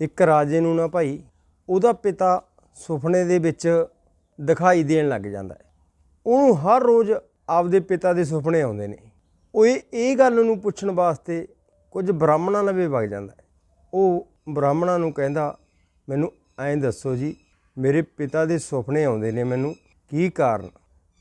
ਇੱਕ ਰਾਜੇ ਨੂੰ ਨਾ ਭਾਈ, ਉਹਦਾ ਪਿਤਾ ਸੁਪਨੇ ਦੇ ਵਿੱਚ ਦਿਖਾਈ ਦੇਣ ਲੱਗ ਜਾਂਦਾ ਹੈ। ਉਹਨੂੰ ਹਰ ਰੋਜ਼ ਆਪਦੇ ਪਿਤਾ ਦੇ ਸੁਪਨੇ ਆਉਂਦੇ ਨੇ। ਉਹ ਇਹ ਇਹ ਗੱਲ ਨੂੰ ਪੁੱਛਣ ਵਾਸਤੇ ਕੁਝ ਬ੍ਰਾਹਮਣਾਂ ਲਵੇ ਵਗ ਜਾਂਦਾ ਹੈ। ਉਹ ਬ੍ਰਾਹਮਣਾਂ ਨੂੰ ਕਹਿੰਦਾ, ਮੈਨੂੰ ਐਂ ਦੱਸੋ ਜੀ, ਮੇਰੇ ਪਿਤਾ ਦੇ ਸੁਪਨੇ ਆਉਂਦੇ ਨੇ ਮੈਨੂੰ ਕੀ ਕਾਰਨ?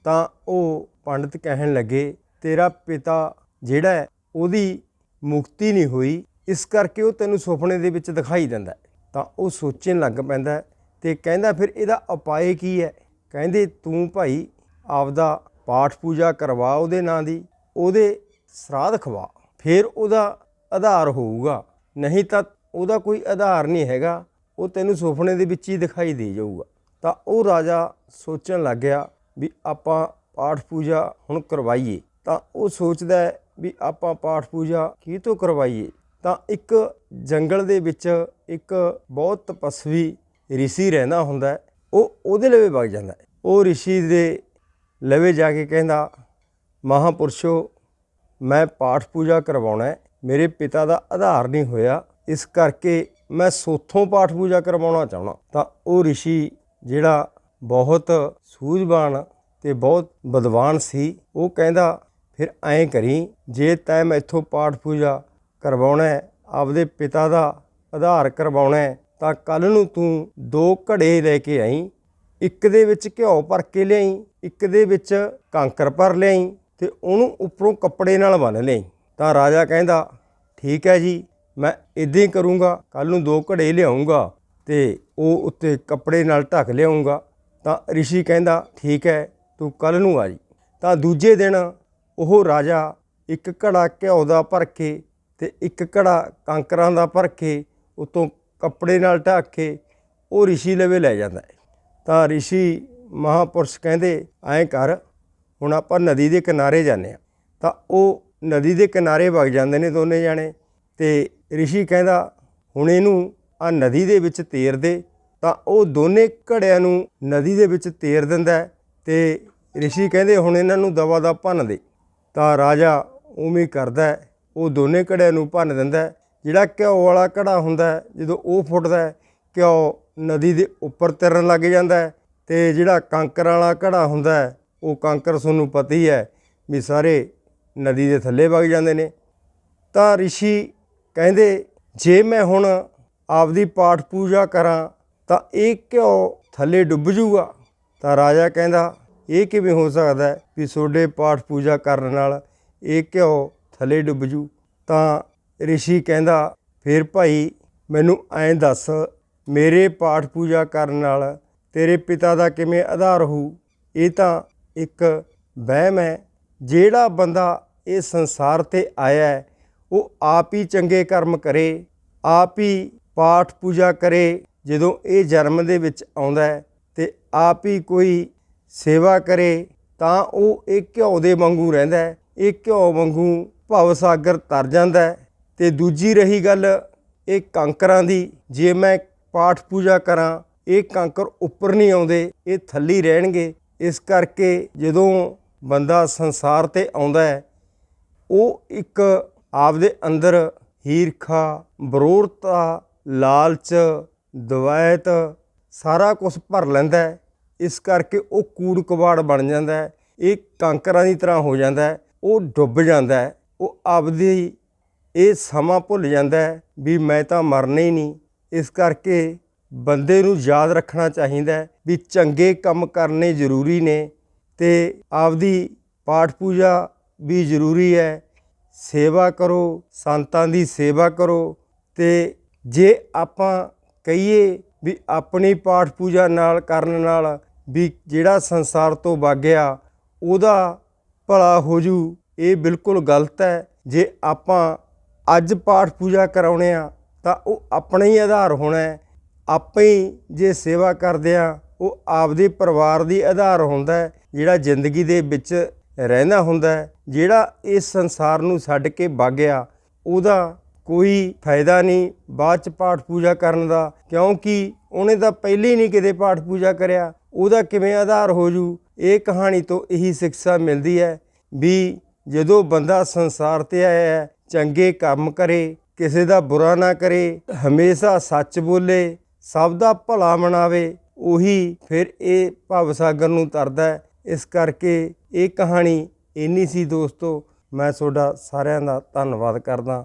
ਤਾਂ ਉਹ ਪੰਡਤ ਕਹਿਣ ਲੱਗੇ, ਤੇਰਾ ਪਿਤਾ ਜਿਹੜਾ ਉਹਦੀ ਮੁਕਤੀ ਨਹੀਂ ਹੋਈ ਇਸ ਕਰਕੇ ਉਹ ਤੈਨੂੰ ਸੁਪਨੇ ਦੇ ਵਿੱਚ ਦਿਖਾਈ ਦਿੰਦਾ ਤਾਂ ਉਹ ਸੋਚਣ ਲੱਗ ਪੈਂਦਾ ਹੈ ਤੇ ਕਹਿੰਦਾ ਫਿਰ ਇਹਦਾ ਉਪਾਅ ਕੀ ਹੈ? ਕਹਿੰਦੇ ਤੂੰ ਭਾਈ ਆਪਦਾ ਪਾਠ ਪੂਜਾ ਕਰਵਾ ਉਹਦੇ ਨਾਂ ਦੀ, ਉਹਦੇ ਸਰਾਧ ਖਵਾ, ਫਿਰ ਉਹਦਾ ਆਧਾਰ ਹੋਊਗਾ। ਨਹੀਂ ਤਾਂ ਉਹਦਾ ਕੋਈ ਆਧਾਰ ਨਹੀਂ ਹੈਗਾ, ਉਹ ਤੈਨੂੰ ਸੁਪਨੇ ਦੇ ਵਿੱਚ ਹੀ ਦਿਖਾਈ ਦੇ ਜਾਊਗਾ। ਤਾਂ ਉਹ ਰਾਜਾ ਸੋਚਣ ਲੱਗ ਗਿਆ ਵੀ ਆਪਾਂ ਪਾਠ ਪੂਜਾ ਹੁਣ ਕਰਵਾਈਏ। ਤਾਂ ਉਹ ਸੋਚਦਾ ਵੀ ਆਪਾਂ ਪਾਠ ਪੂਜਾ ਕੀ ਤੋਂ ਕਰਵਾਈਏ? ਤਾਂ ਇੱਕ ਜੰਗਲ ਦੇ ਵਿੱਚ ਇੱਕ ਬਹੁਤ ਤਪਸਵੀ ઋષਿ ਰਹਿੰਦਾ ਹੁੰਦਾ ਹੈ ਉਹ ਉਹਦੇ ਲਵੇ ਵਗ ਜਾਂਦਾ ਹੈ ਉਹ ઋષਿ ਦੇ ਲਵੇ ਜਾ ਕੇ ਕਹਿੰਦਾ ਮਹਾਪੁਰਸ਼ੋ ਮੈਂ ਪਾਠ ਪੂਜਾ ਕਰਵਾਉਣਾ ਹੈ ਮੇਰੇ ਪਿਤਾ ਦਾ ਆਧਾਰ ਨਹੀਂ ਹੋਇਆ ਇਸ ਕਰਕੇ ਮੈਂ ਸੋਥੋਂ ਪਾਠ ਪੂਜਾ ਕਰਵਾਉਣਾ ਚਾਹਣਾ ਤਾਂ ਉਹ ઋષਿ ਜਿਹੜਾ ਬਹੁਤ ਸੂਝਵਾਨ ਤੇ ਬਹੁਤ ਵਿਦਵਾਨ ਸੀ ਉਹ ਕਹਿੰਦਾ ਫਿਰ ਐਂ ਕਰੀ ਜੇ ਤੈਂ ਮੈਥੋਂ ਪਾਠ ਪੂਜਾ ਕਰਵਾਉਣਾ ਆਪਦੇ ਪਿਤਾ ਦਾ ਆਧਾਰ ਕਰਵਾਉਣਾ ਤਾਂ ਕੱਲ ਨੂੰ ਤੂੰ ਦੋ ਘੜੇ ਲੈ ਕੇ ਆਈ, ਇੱਕ ਦੇ ਵਿੱਚ ਘਿਓ ਭਰ ਕੇ ਲਿਆਈ, ਇੱਕ ਦੇ ਵਿੱਚ ਕਾਂਕਰ ਭਰ ਲਿਆਈ ਤੇ ਉਹਨੂੰ ਉੱਪਰੋਂ ਕੱਪੜੇ ਨਾਲ ਬੰਨ੍ਹ ਲਿਆਈ। ਤਾਂ ਰਾਜਾ ਕਹਿੰਦਾ, ਠੀਕ ਹੈ ਜੀ, ਮੈਂ ਇਦਾਂ ਹੀ ਕਰੂੰਗਾ ਕੱਲ ਨੂੰ ਦੋ ਘੜੇ ਲਿਆਉਂਗਾ ਤੇ ਉਹ ਉੱਤੇ ਕੱਪੜੇ ਨਾਲ ਢੱਕ ਲਿਆਉਂਗਾ ਤਾਂ ઋષਿ ਕਹਿੰਦਾ, ਠੀਕ ਹੈ, ਤੂੰ ਕੱਲ ਨੂੰ ਆ ਜੀ। ਤਾਂ ਦੂਜੇ ਦਿਨ ਉਹ ਰਾਜਾ ਇੱਕ ਘੜਾ ਘਿਓ ਦਾ ਭਰ ਕੇ ਤੇ ਇੱਕ ਘੜਾ ਕਾਂਕਰਾਂ ਦਾ ਭਰ ਕੇ ਉਤੋਂ ਕੱਪੜੇ ਨਾਲ ਢੱਕ ਕੇ ਉਹ ઋષਿ ਲਵੇ ਲੈ ਜਾਂਦਾ ਹੈ ਤਾਂ ઋષਿ ਮਹਾਪੁਰਸ਼ ਕਹਿੰਦੇ ਐਂ ਕਰ ਹੁਣ ਆਪਾਂ ਨਦੀ ਦੇ ਕਿਨਾਰੇ ਜਾਂਦੇ ਆ ਤਾਂ ਉਹ ਨਦੀ ਦੇ ਕਿਨਾਰੇ ਵਗ ਜਾਂਦੇ ਨੇ ਦੋਨੇ ਜਾਣੇ ਤੇ ઋષਿ ਕਹਿੰਦਾ ਹੁਣ ਇਹਨੂੰ ਆ ਨਦੀ ਦੇ ਵਿੱਚ ਤੇਰ ਦੇ ਤਾਂ ਉਹ ਦੋਨੇ ਘੜਿਆਂ ਨੂੰ ਨਦੀ ਦੇ ਵਿੱਚ ਤੇਰ ਦਿੰਦਾ ਹੈ ਤੇ ઋષਿ ਕਹਿੰਦੇ ਹੁਣ ਇਹਨਾਂ ਨੂੰ ਦਵਾ ਦਾ ਭੰਨ ਦੇ ਤਾਂ ਰਾਜਾ ਉਵੇਂ ਹੀ ਕਰਦਾ ਹੈ। ਉਹ ਦੋਨੇ ਘੜਿਆਂ ਨੂੰ ਭੰਨ ਦਿੰਦਾ ਜਿਹੜਾ ਘਿਓ ਵਾਲਾ ਘੜਾ ਹੁੰਦਾ ਜਦੋਂ ਉਹ ਫੁੱਟਦਾ ਘਿਓ ਨਦੀ ਦੇ ਉੱਪਰ ਤੈਰਨ ਲੱਗ ਜਾਂਦਾ ਹੈ ਤੇ ਜਿਹੜਾ ਕੰਕਰ ਵਾਲਾ ਘੜਾ ਹੁੰਦਾ ਉਹ ਕੰਕਰ ਤੁਹਾਨੂੰ ਪਤਾ ਹੀ ਹੈ ਵੀ ਸਾਰੇ ਨਦੀ ਦੇ ਥੱਲੇ ਵਗ ਜਾਂਦੇ ਨੇ। ਤਾਂ ઋષਿ ਕਹਿੰਦੇ, ਜੇ ਮੈਂ ਹੁਣ ਆਪਦੀ ਪਾਠ ਪੂਜਾ ਕਰਾਂ, ਤਾਂ ਇਹ ਘਿਓ ਥੱਲੇ ਡੁੱਬ ਜੂਗਾ। ਤਾਂ ਰਾਜਾ ਕਹਿੰਦਾ, ਇਹ ਕਿਵੇਂ ਹੋ ਸਕਦਾ ਵੀ ਤੁਹਾਡੇ ਪਾਠ ਪੂਜਾ ਕਰਨ ਨਾਲ ਇਹ ਘਿਓ ਥੱਲੇ ਡੁੱਬ ਜੂ। ਤਾਂ ਰਿਸ਼ੀ ਕਹਿੰਦਾ, ਫਿਰ ਭਾਈ, ਮੈਨੂੰ ਐਂ ਦੱਸ, ਮੇਰੇ ਪਾਠ ਪੂਜਾ ਕਰਨ ਨਾਲ ਤੇਰੇ ਪਿਤਾ ਦਾ ਕਿਵੇਂ ਆਧਾਰ ਹੋਊ? ਇਹ ਤਾਂ ਇੱਕ ਵਹਿਮ ਹੈ। ਜਿਹੜਾ ਬੰਦਾ ਇਹ ਸੰਸਾਰ ਤੇ ਆਇਆ ਉਹ ਆਪ ਹੀ ਚੰਗੇ ਕਰਮ ਕਰੇ, ਆਪ ਹੀ ਪਾਠ ਪੂਜਾ ਕਰੇ, ਜਦੋਂ ਇਹ ਜਨਮ ਦੇ ਵਿੱਚ ਆਉਂਦਾ ਹੈ ਤੇ ਆਪ ਹੀ ਕੋਈ ਸੇਵਾ ਕਰੇ, ਤਾਂ ਉਹ ਇਹ ਘਿਓ ਦੇ ਵਾਂਗੂ ਰਹਿੰਦਾ ਇਹ ਘਿਓ ਵਾਂਗੂ ਭਵ ਸਾਗਰ ਤਰ ਜਾਂਦਾ ਹੈ। ਤੇ ਦੂਜੀ ਰਹੀ ਗੱਲ ਇਹ ਕੰਕਰਾਂ ਦੀ। ਜੇ ਮੈਂ ਪਾਠ ਪੂਜਾ ਕਰਾਂ, ਇਹ ਕੰਕਰ ਉੱਪਰ ਨਹੀਂ ਆਉਂਦੇ, ਇਹ ਥੱਲੇ ਰਹਿਣਗੇ। ਇਸ ਕਰਕੇ ਜਦੋਂ ਬੰਦਾ ਸੰਸਾਰ ਤੇ ਆਉਂਦਾ ਹੈ, ਉਹ ਇੱਕ ਆਪਦੇ ਅੰਦਰ ਹੀਰਖਾ ਬਰੋਰਤਾ ਲਾਲਚ ਦਵਾਇਤ ਸਾਰਾ ਕੁਝ ਭਰ ਲੈਂਦਾ ਇਸ ਕਰਕੇ ਉਹ ਕੂੜ ਕਬਾੜ ਬਣ ਜਾਂਦਾ ਇਹ ਕੰਕਰਾਂ ਦੀ ਤਰ੍ਹਾਂ ਹੋ ਜਾਂਦਾ ਉਹ ਡੁੱਬ ਜਾਂਦਾ ਉਹ ਆਪਦੀ ਇਹ ਸਮਾਂ ਭੁੱਲ ਜਾਂਦਾ ਹੈ ਵੀ ਮੈਂ ਤਾਂ ਮਰਨਾ ਹੀ ਨਹੀਂ। ਇਸ ਕਰਕੇ ਬੰਦੇ ਨੂੰ ਯਾਦ ਰੱਖਣਾ ਚਾਹੀਦਾ ਵੀ ਚੰਗੇ ਕੰਮ ਕਰਨੇ ਜ਼ਰੂਰੀ ਨੇ ਤੇ ਆਪਦੀ ਪਾਠ ਪੂਜਾ ਵੀ ਜ਼ਰੂਰੀ ਹੈ। ਸੇਵਾ ਕਰੋ, ਸੰਤਾਂ ਦੀ ਸੇਵਾ ਕਰੋ ਤੇ ਜੇ ਆਪਾਂ ਕਹੀਏ ਵੀ ਆਪਣੀ ਪਾਠ ਪੂਜਾ ਨਾਲ ਕਰਨ ਨਾਲ ਵੀ ਜਿਹੜਾ ਸੰਸਾਰ ਤੋਂ ਵਾਗਿਆ ਉਹਦਾ ਭਲਾ ਹੋ ਜੂ। ਇਹ ਬਿਲਕੁਲ ਗਲਤ ਹੈ। ਜੇ ਆਪਾਂ ਅੱਜ ਪਾਠ ਪੂਜਾ ਕਰਾਉਣੇ ਆ, ਤਾਂ ਉਹ ਆਪਣਾ ਹੀ ਆਧਾਰ ਹੋਣਾ ਹੈ। ਆਪੇ ਹੀ ਜੇ ਸੇਵਾ ਕਰਦੇ ਆ, ਉਹ ਆਪਦੇ ਪਰਿਵਾਰ ਦੀ ਆਧਾਰ ਹੁੰਦਾ ਹੈ, ਜਿਹੜਾ ਜ਼ਿੰਦਗੀ ਦੇ ਵਿੱਚ ਰਹਿੰਦਾ ਹੁੰਦਾ ਹੈ। ਜਿਹੜਾ ਇਸ ਸੰਸਾਰ ਨੂੰ ਛੱਡ ਕੇ ਵਾਗਿਆ ਉਹਦਾ ਕੋਈ ਫਾਇਦਾ ਨਹੀਂ ਬਾਅਦ ਚ ਪਾਠ ਪੂਜਾ ਕਰਨ ਦਾ, ਕਿਉਂਕਿ ਉਹਨੇ ਤਾਂ ਪਹਿਲੇ ਹੀ ਨਹੀਂ ਕਿਤੇ ਪਾਠ ਪੂਜਾ ਕਰਿਆ। ਉਹਦਾ ਕਿਵੇਂ ਆਧਾਰ ਹੋ ਜੂ? ਇਹ ਕਹਾਣੀ ਤੋਂ ਇਹੀ ਸਿੱਖਿਆ ਮਿਲਦੀ ਹੈ ਵੀ ਜਦੋਂ ਬੰਦਾ ਸੰਸਾਰ ਤੇ ਆਇਆ ਹੈ, ਚੰਗੇ ਕੰਮ ਕਰੇ, ਕਿਸੇ ਦਾ ਬੁਰਾ ਨਾ ਕਰੇ, ਹਮੇਸ਼ਾ ਸੱਚ ਬੋਲੇ, ਸਭ ਦਾ ਭਲਾ ਮਨਾਵੇ, ਉਹੀ ਫਿਰ ਇਹ ਭਵਸਾਗਰ ਨੂੰ ਤਰਦਾ ਇਸ ਕਰਕੇ ਇਹ ਕਹਾਣੀ ਇੰਨੀ ਸੀ ਦੋਸਤੋ, ਮੈਂ ਤੁਹਾਡਾ ਸਾਰਿਆਂ ਦਾ ਧੰਨਵਾਦ ਕਰਦਾ।